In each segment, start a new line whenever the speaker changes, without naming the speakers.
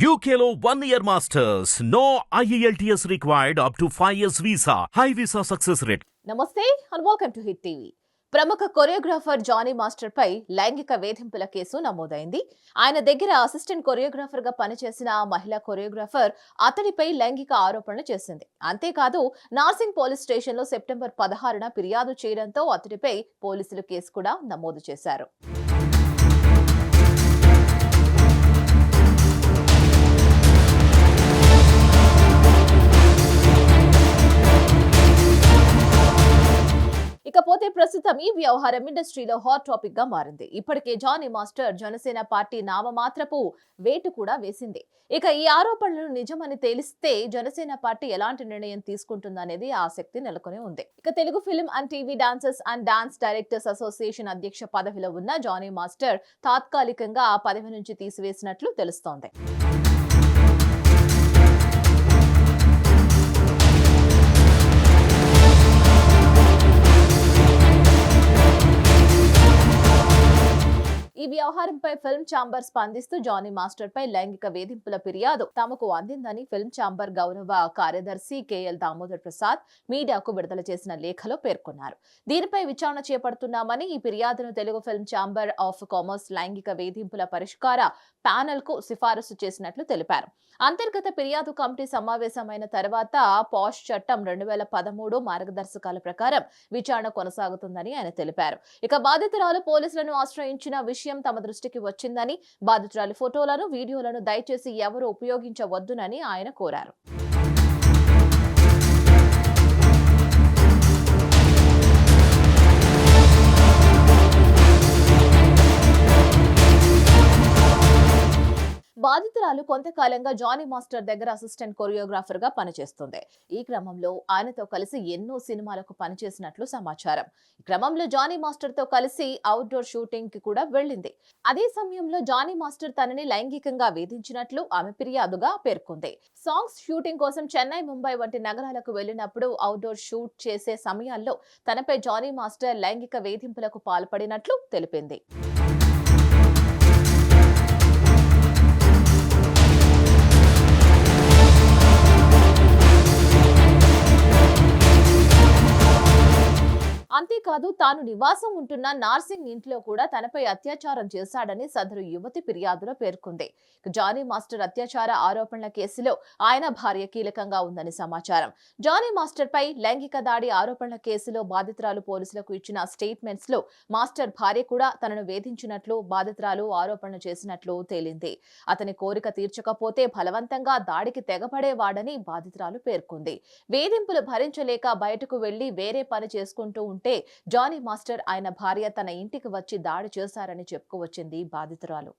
యూకేలో one year masters no IELTS required up to five years visa high visa success rate
నమస్తే and welcome to Hit TV ప్రముఖ choreographer Johnny master పై లైంగిక వేధింపుల case నమోదైంది. ఆయన దగ్గర అసిస్టెంట్ కొరియోగ్రాఫర్గా పనిచేసిన ఆ మహిళా కొరియోగ్రాఫర్ అతడిపై లైంగిక ఆరోపణలు చేసింది. అంతేకాదు నార్సింగ్ పోలీస్ స్టేషన్లో సెప్టెంబర్ పదహారున ఫిర్యాదు చేయడంతో అతడిపై పోలీసులు కేసు కూడా నమోదు చేశారు. అయితే ప్రస్తుతం ఈ వ్యవహారం ఇండస్ట్రీలో హాట్ టాపిక్గా మారింది. ఇప్పటికే జానీ మాస్టర్ జనసేన పార్టీ నామమాత్రపు వేటు కూడా వేసింది. ఇక ఈ ఆరోపణలు నిజమని తేలిస్తే జనసేన పార్టీ ఎలాంటి నిర్ణయం తీసుకుంటుందనేది ఆసక్తి నెలకొని ఉంది. ఇక Telugu film and TV dancers and dance directors association అధ్యక్ష పదవిలో ఉన్న జానీ మాస్టర్ తాత్కాలికంగా ఆ పదవి నుంచి తీసివేసినట్లు తెలుస్తోంది. వ్యవహారంపై ఫిల్మ్ ఛాంబర్ స్పందిస్తూ జానీ మాస్టర్ పై లైంగిక వేధింపుల ఫిర్యాదు తమకు అందిందని ఫిల్మ్ ఛాంబర్ గౌరవ కార్యదర్శి కెఎల్ దామోదర్ ప్రసాద్ మీడియాకు విడుదల చేసిన లేఖలో పేర్కొన్నారు. దీనిపై విచారణ చేపడుతున్నామని ఈ ఫిర్యాదును Telugu film chamber of commerce లైంగిక వేధింపుల పరిష్కార ప్యానెల్కు సిఫారసు చేసినట్లు తెలిపారు. అంతర్గత ఫిర్యాదు కమిటీ సమావేశమైన తర్వాత పాష్ చట్టం రెండు వేల పదమూడు మార్గదర్శకాల ప్రకారం విచారణ కొనసాగుతుందని ఆయన తెలిపారు. ఇక బాధితురాలు పోలీసులను ఆశ్రయించిన విషయం తమ దృష్టికి వచ్చిందని బాధితురాలి ఫోటోలను వీడియోలను దయచేసి ఎవరు ఉపయోగించవద్దునని ఆయన కోరారు. బాధితురాలు కొంతకాలంగా జానీ మాస్టర్ దగ్గర అసిస్టెంట్ కొరియోగ్రాఫర్గా పనిచేస్తుంది. ఈ క్రమంలో ఆయనతో కలిసి ఎన్నో సినిమాలకు పనిచేసినట్లు సమాచారం. ఈ క్రమంలో జానీ మాస్టర్తో కలిసి అవుట్డోర్ షూటింగ్కి కూడా వెళ్ళింది. అదే సమయంలో జానీ మాస్టర్ తనని లైంగికంగా వేధించినట్లు ఆమె ఫిర్యాదుగా పేర్కొంది. సాంగ్స్ షూటింగ్ కోసం చెన్నై ముంబై వంటి నగరాలకు వెళ్ళినప్పుడు అవుట్డోర్ షూట్ చేసే సమయాల్లో తనపై జానీ మాస్టర్ లైంగిక వేధింపులకు పాల్పడినట్లు తెలిపింది. అంతేకాదు తాను నివాసం ఉంటున్న నార్సింగ్ ఇంట్లో కూడా తనపై అత్యాచారం చేశాడని సదరు యువతి ఫిర్యాదులో పేర్కొంది. జానీ మాస్టర్ అత్యాచార ఆరోపణల కేసులో ఆయన భార్య కీలకంగా ఉందని సమాచారం. జానీ మాస్టర్ పై లైంగిక దాడి ఆరోపణల కేసులో బాధితురాలు పోలీసులకు ఇచ్చిన స్టేట్మెంట్స్లో మాస్టర్ భార్య కూడా తనను వేధించినట్లు బాధితురాలు ఆరోపణలు చేసినట్లు తేలింది. అతని కోరిక తీర్చకపోతే బలవంతంగా దాడికి తెగపడేవాడని బాధితురాలు పేర్కొంది. వేధింపులు భరించలేక బయటకు వెళ్ళి వేరే పని చేసుకుంటూ ఉంటే జానీ మాస్టర్ ఆయన భార్య తన ఇంటికి వచ్చి దాడి చేశారని చెప్పుకువచ్చింది బాధితురాలు.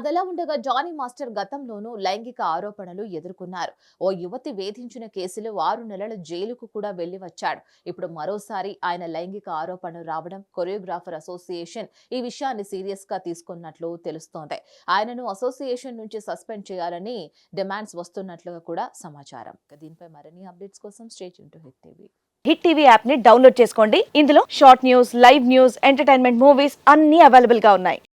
అదలా ఉండగా జానీ మాస్టర్ గతంలోనూ లైంగిక ఆరోపణలు ఎదుర్కొన్నారు. ఓ యువతి వేధించిన కేసులో ఆరు నెలల జైలుకు కూడా వెళ్ళి వచ్చాడు. ఇప్పుడు మరోసారి ఆయన లైంగిక ఆరోపణలు రావడం కొరియోగ్రాఫర్ అసోసియేషన్ ఈ విషయాన్ని సీరియస్గా తీసుకున్నట్లు తెలుస్తోంది. ఆయనను అసోసియేషన్ నుంచి సస్పెండ్ చేయాలని డిమాండ్స్ వస్తున్నట్లుగా కూడా సమాచారం. దీనిపై మరిన్ని అప్డేట్స్ కోసం state to Hit TV.
Hit TV యాప్ని డౌన్లోడ్ చేసుకోండి. ఇందులో short news live news entertainment movies అన్ని అవైలబుల్గా ఉన్నాయి.